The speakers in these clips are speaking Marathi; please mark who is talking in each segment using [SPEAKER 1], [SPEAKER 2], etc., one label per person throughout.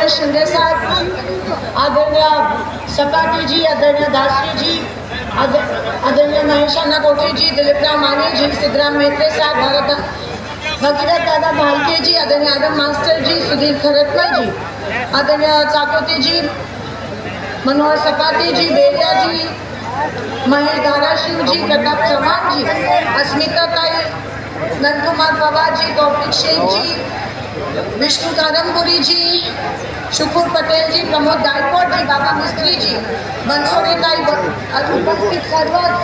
[SPEAKER 1] आदरणीय शिंदे साहेब आदरणीय सपाटीजी आदरणीय दासरीजी आद आदरणीय महेशांना कोठेजी दिलीपराव मानेजी सिद्धराम मेहते साहेब भारत भगीरथ दादा भालकेजी आदरणीय आदम मास्टरजी सुधीर खरटकरजी आदरणीय चाकोतेजी मनोहर सपातेजी बेरियाजी महेश धाराशिवजी प्रताप चव्हाणजी अस्मिताताई नंदकुमार पवारजी तौफिक शेखजी विष्णु विष्णू कादंबुरीजी शुकुर पटेलजी प्रमोद गायकवाडजी बाबा मिस्त्रीजी बनसोडेताई ब- उपस्थित सर्वच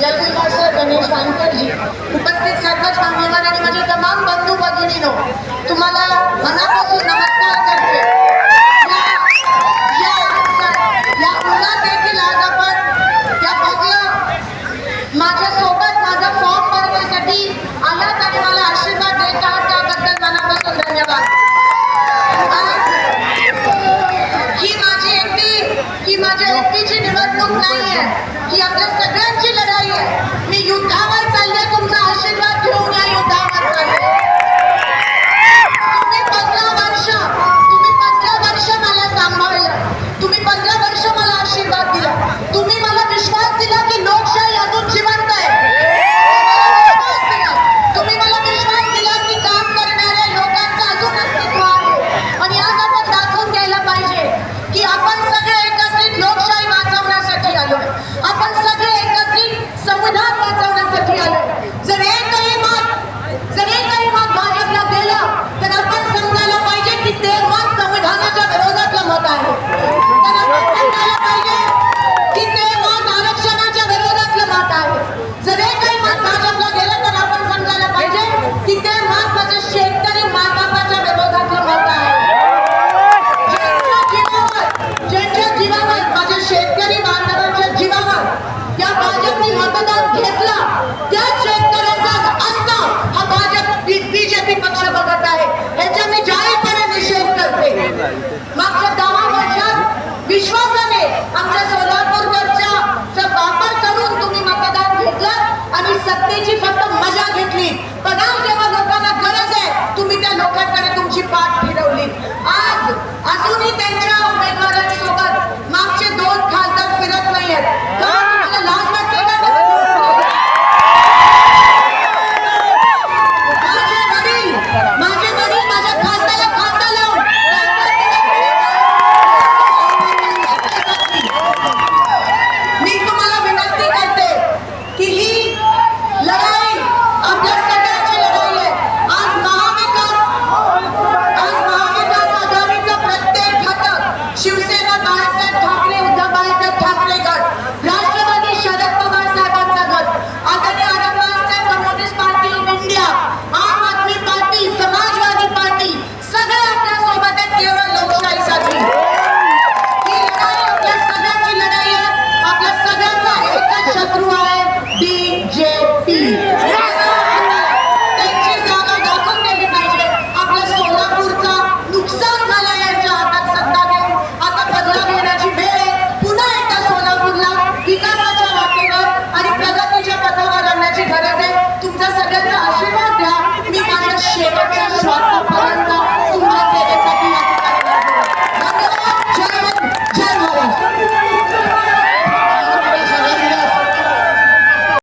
[SPEAKER 1] जयकुमार सर गणेश वानकरजी उपस्थित सर्वच मान्यवर आणि माझे तमाम बंधू भगिनीनो तुम्हाला मनापासून नमस्कार माझ्या एकटीची निवडणूक नाहीये. आहे ही आपल्या सगळ्यांची लढाई आहे. मी युद्धावर चालले तुमचा आशीर्वाद A मागच्या दहा वर्षात विश्वासाने आमच्या सोलापूरच्या वापर करून तुम्ही मतदान घेतलं आणि सत्तेची फक्त